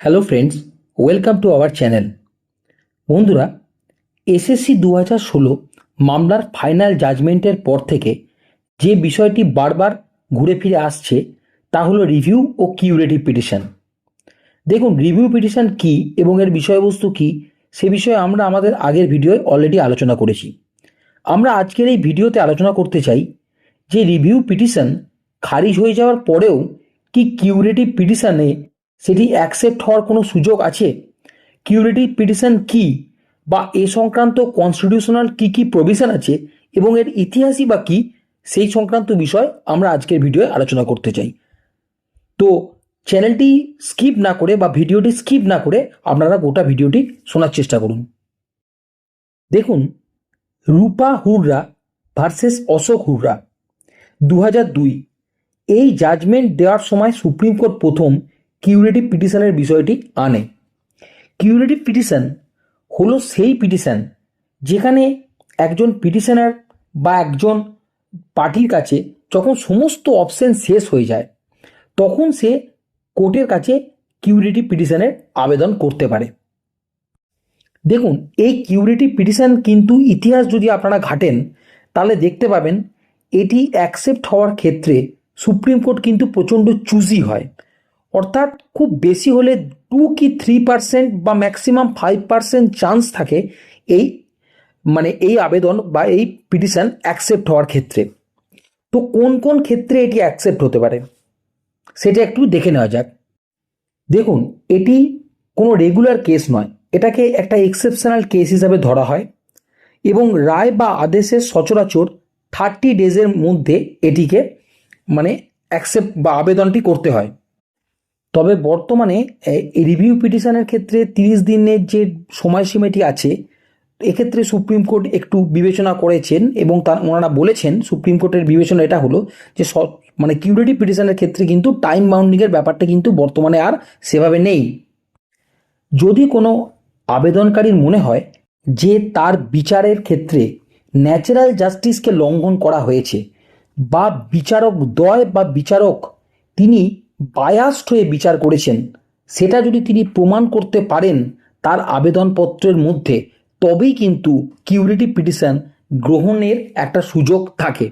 Hello friends welcome to our channel বন্ধুরা SSC দু হাজার ষোলো মামলার ফাইনাল জাজমেন্টের পর থেকে যে বিষয়টি বারবার ঘুরে ফিরে আসছে, তা হলো রিভিউ ও কিউরেটিভ পিটিশন দেখুন রিভিউ পিটিশন কী এবং এর বিষয়বস্তু কী, সে বিষয়ে আমরা আমাদের আগের ভিডিওয় অলরেডি আলোচনা করেছি। আমরা আজকের এই ভিডিওতে আলোচনা করতে চাই যে রিভিউ পিটিশন খারিজ হয়ে যাওয়ার পরেও কি কিউরেটিভ পিটিশনে সেটি অ্যাকসেপ্ট হওয়ার কোনো সুযোগ আছে? কিউরেটিভ পিটিশন কি? বা এ সংক্রান্ত কনস্টিটিউশনাল কি কি প্রভিশন আছে? এবং এর ইতিহাসই বা কি? সেই সংক্রান্ত বিষয় আমরা আজকের ভিডিওয়ে আলোচনা করতে চাই। তো চ্যানেলটি স্কিপ না করে বা ভিডিওটি স্কিপ না করে আপনারা গোটা ভিডিওটি শোনার চেষ্টা করুন। দেখুন, রূপা হুররা ভার্সেস অশোক হুররা। দু দুই, এই জাজমেন্ট দেওয়ার সময় সুপ্রিম কোর্ট প্রথম কিউরেটিভ পিটিশনের বিষয়টি আনে। কিউরেটিভ পিটিশন হলো সেই পিটিশন যেখানে একজন পিটিশনার বা একজন পার্টির কাছে যখন সমস্ত অপশন শেষ হয়ে যায়, তখন সে কোর্টের কাছে কিউরেটিভ পিটিশনের আবেদন করতে পারে। দেখুন, এই কিউরেটিভ পিটিশন কিন্তু ইতিহাস যদি আপনারা ঘাটেন, তাহলে দেখতে পাবেন এটি অ্যাকসেপ্ট হওয়ার ক্ষেত্রে সুপ্রিম কোর্ট কিন্তু প্রচণ্ড চুজি হয়। অর্থাৎ খুব বেশি হলে টু কি থ্রি পার্সেন্ট বা ম্যাক্সিমাম ফাইভ পার্সেন্ট চান্স থাকে এই মানে এই আবেদন বা এই পিটিশন অ্যাকসেপ্ট হওয়ার ক্ষেত্রে। তো কোন কোন ক্ষেত্রে এটি অ্যাকসেপ্ট হতে পারে? সেটা একটু দেখে নেওয়া যাক। দেখুন, এটি কোনো রেগুলার কেস নয়। এটাকে একটা এক্সেপশনাল কেস হিসাবে ধরা হয় এবং রায় বা আদেশের সচরাচর থার্টি ডেজের মধ্যে এটিকে মানে অ্যাকসেপ্ট বা আবেদনটি করতে হয়। তবে বর্তমানে রিভিউ পিটিশনের ক্ষেত্রে তিরিশ দিনের যে সময়সীমাটি আছে, এক্ষেত্রে সুপ্রিম কোর্ট একটু বিবেচনা করেছেন এবং তার ওনারা বলেছেন, সুপ্রিম কোর্টের বিবেচনা এটা হলো যে স- মানে কিউরেটিভ পিটিশনের ক্ষেত্রে কিন্তু টাইম বাউন্ডিংয়ের ব্যাপারটা কিন্তু বর্তমানে আর সেভাবে নেই। যদি কোনো আবেদনকারীর মনে হয় যে তার বিচারের ক্ষেত্রে ন্যাচারাল জাস্টিসকে লঙ্ঘন করা হয়েছে বা বিচারক দ্বয় বা বিচারক তিনি বায়াস্ট হয়ে বিচার করেছেন, সেটা যদি তিনি প্রমাণ করতে পারেন তার আবেদনপত্রের মধ্যে, তবেই কিন্তু কিউরেটিভ পিটিশন গ্রহণের একটা সুযোগ থাকে।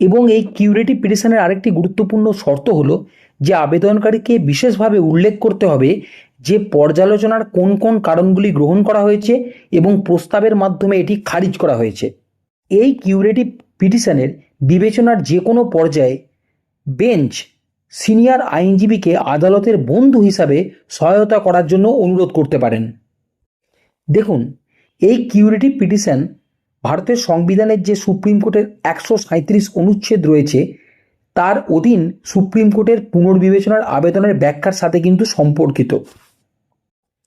এবং এই কিউরেটিভ পিটিশনের আরেকটি গুরুত্বপূর্ণ শর্ত হলো যে আবেদনকারীকে বিশেষভাবে উল্লেখ করতে হবে যে পর্যালোচনার কোন কোন কারণগুলি গ্রহণ করা হয়েছে এবং প্রস্তাবের মাধ্যমে এটি খারিজ করা হয়েছে। এই কিউরেটিভ পিটিশনের বিবেচনার যে কোনো পর্যায়ে বেঞ্চ সিনিয়র আইনজীবীকে আদালতের বন্ধু হিসাবে সহায়তা করার জন্য অনুরোধ করতে পারেন। দেখুন, এই কিউরেটিভ পিটিশন ভারতের সংবিধানের যে সুপ্রিম কোর্টের একশো সাঁত্রিশ অনুচ্ছেদ রয়েছে, তার অধীন সুপ্রিম কোর্টের পুনর্বিবেচনার আবেদনের ব্যাখ্যার সাথে কিন্তু সম্পর্কিত।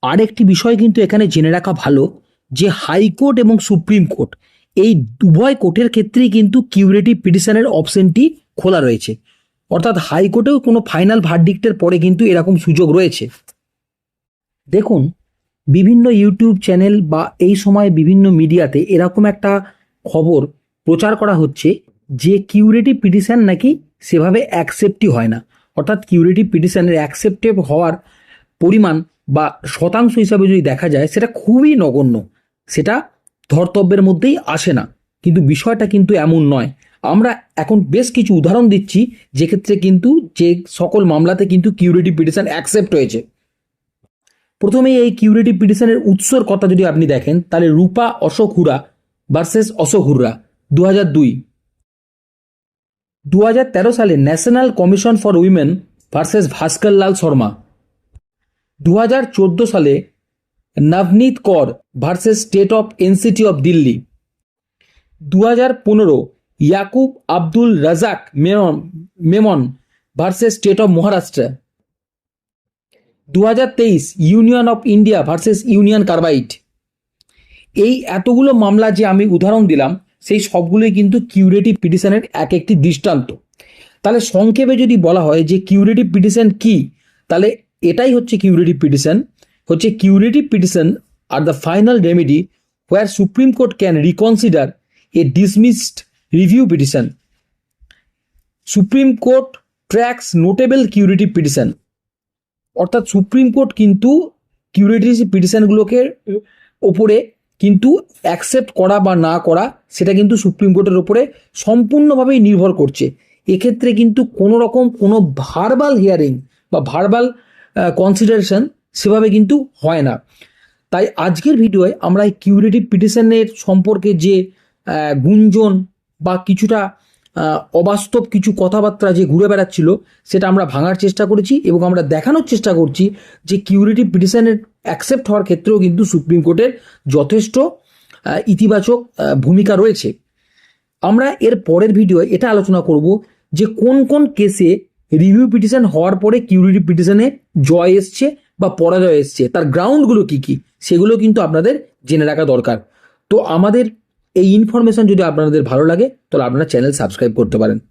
আরেকটি বিষয় কিন্তু এখানে জেনে রাখা ভালো, যে হাইকোর্ট এবং সুপ্রিম কোর্ট, এই উভয় কোর্টের ক্ষেত্রেই কিন্তু কিউরেটিভ পিটিশনের অপশনটি খোলা রয়েছে। অর্থাৎ হাইকোর্টেও কোনো ফাইনাল ভার্ডিক্টের পরে কিন্তু এরকম সুযোগ রয়েছে। দেখুন, বিভিন্ন ইউটিউব চ্যানেল বা এই সময় বিভিন্ন মিডিয়াতে এরকম একটা খবর প্রচার করা হচ্ছে যে কিউরেটিভ পিটিশন নাকি সেভাবে অ্যাকসেপ্টই হয় না। অর্থাৎ কিউরেটিভ পিটিশনের অ্যাকসেপ্টেড হওয়ার পরিমাণ বা শতাংশ হিসাবে যদি দেখা যায়, সেটা খুবই নগণ্য। সেটা ধর্তব্যের মধ্যেই আসে না। কিন্তু বিষয়টা কিন্তু এমন নয়। আমরা এখন বেশ কিছু উদাহরণ দিচ্ছি, যেক্ষেত্রে কিন্তু যে সকল মামলাতে কিন্তু কিউরেটিভ পিটিশন অ্যাকসেপ্ট হয়েছে। প্রথমে এই কিউরেটিভ পিটিশনের উৎসর কথা যদি আপনি দেখেন, তাহলে রূপা অশোক হুরা ভার্সেস অশোক হুররা দু হাজার দুই। দু হাজার তেরো সালে national commission for women versus Bhaskar Lal Sharma. দু হাজার চোদ্দ সালে Navneet Kaur versus state of NCT of Delhi দু হাজার পনেরো Yakub Abdul Razak Memon Memon versus state of Maharashtra দু হাজার তেইশ union of India versus union carbide এই এতগুলো মামলা যে আমি উদাহরণ দিলাম, সেই সবগুলোই কিন্তু কিউরেটিভ পিটিশনের এক একটি দৃষ্টান্ত। তাহলে সংক্ষেপে যদি বলা হয় যে কিউরেটিভ পিটিশন কি, তাহলে এটাই হচ্ছে কিউরেটিভ পিটিশন হচ্ছে curative petition R the final remedy where supreme court can reconsider a dismissed review petition supreme court tracks notable curative petition অর্থাৎ সুপ্রিম কোর্ট কিন্তু কিউরিটি পিটিশনগুলোকে ওপরে কিন্তু অ্যাকসেপ্ট করা বা না করা, সেটা কিন্তু সুপ্রিম কোর্টের ওপরে সম্পূর্ণভাবেই নির্ভর করছে। এক্ষেত্রে কিন্তু কোনো রকম কোনো ভার্বাল হিয়ারিং বা ভার্বাল কনসিডারেশন সেভাবে কিন্তু হয় না। তাই আজকের ভিডিওয়ে আমরা এই কিউরেটিভ পিটিশনের সম্পর্কে যে গুঞ্জন বা কিছুটা অবাস্তব কিছু কথাবার্তা যে ঘুরে বেড়াচ্ছিল, সেটা আমরা ভাঙার চেষ্টা করেছি এবং আমরা দেখানোর চেষ্টা করছি যে কিউরিটিভ পিটিশনের অ্যাকসেপ্ট হওয়ার ক্ষেত্রেও কিন্তু সুপ্রিম কোর্টের যথেষ্ট ইতিবাচক ভূমিকা রয়েছে। আমরা এর পরের ভিডিও এটা আলোচনা করব যে কোন কোন কেসে রিভিউ পিটিশন হওয়ার পরে কিউরিটিভ পিটিশনে জয় এসছে বা পরাজয় এসছে, তার গ্রাউন্ডগুলো কি কি, সেগুলো কিন্তু আপনাদের জেনে রাখা দরকার। তো আমাদের এই ইনফরমেশন যদি আপনাদের ভালো লাগে তাহলে আপনারা চ্যানেল সাবস্ক্রাইব করতে পারেন।